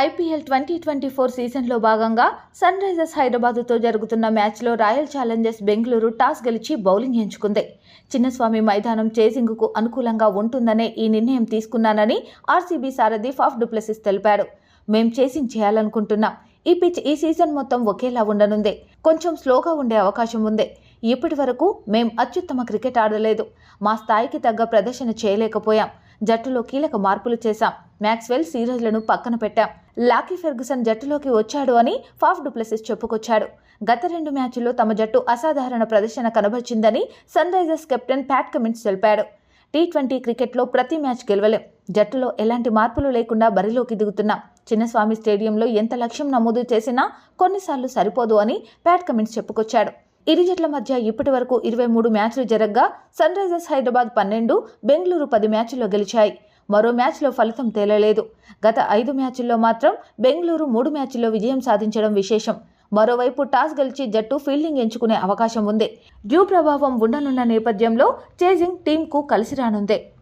IPL twenty twenty four సీజన్లో భాగంగా sun Risers హైదరాబాద్తో జరుగుతున్న మ్యాచ్లో రాయల్ ఛాలెంజర్స్ బెంగళూరు టాస్ గెలిచి బౌలింగ్ ఎంచుకుంది. చిన్నస్వామి మైదానం చేసింగ్కు అనుకూలంగా ఉంటుందనే ఈ నిర్ణయం తీసుకున్నానని ఆర్సీబీ సారథి ఫాఫ్ డుప్లెసిస్ తెలిపాడు. మేం చేసింగ్ చేయాలనుకుంటున్నాం. ఈ పిచ్ ఈ సీజన్ మొత్తం ఒకేలా ఉండనుంది. కొంచెం స్లోగా ఉండే అవకాశం ఉంది. ఇప్పటి వరకు మేం అత్యుత్తమ క్రికెట్ ఆడలేదు. మా స్థాయికి తగ్గ ప్రదర్శన చేయలేకపోయాం. జట్టులో కీలక మార్పులు చేశాం. మ్యాక్స్వెల్ సీరియస్లను పక్కన పెట్టాం. లాకీ ఫెర్గుసన్ జట్టులోకి వచ్చాడు అని ఫాఫ్ డుప్లెసిస్ చెప్పుకొచ్చాడు. గత రెండు మ్యాచ్ల్లో తమ జట్టు అసాధారణ ప్రదర్శన కనబర్చిందని sun Risers captain Pat Cummins తెలిపాడు. టీ ట్వంటీ క్రికెట్లో ప్రతి మ్యాచ్ గెలవలేం. జట్టులో ఎలాంటి మార్పులు లేకుండా బరిలోకి దిగుతున్నాం. చిన్నస్వామి స్టేడియంలో ఎంత లక్ష్యం నమోదు చేసినా కొన్నిసార్లు సరిపోదు అని ప్యాట్ కమిన్స్ చెప్పుకొచ్చాడు. ఇరు జట్ల మధ్య ఇప్పటి వరకు ఇరవై మూడు మ్యాచ్లు జరగగా సన్ రైజర్స్ హైదరాబాద్ పన్నెండు బెంగళూరు పది మ్యాచ్ల్లో గెలిచాయి. మరో మ్యాచ్లో ఫలితం తేలలేదు. గత ఐదు మ్యాచ్ల్లో మాత్రం బెంగళూరు మూడు మ్యాచ్ల్లో విజయం సాధించడం విశేషం. మరోవైపు టాస్ గెలిచి జట్టు ఫీల్డింగ్ ఎంచుకునే అవకాశం ఉంది. డ్యూ ప్రభావం ఉండనున్న నేపథ్యంలో చేజింగ్ టీంకు కలిసి రానుందే.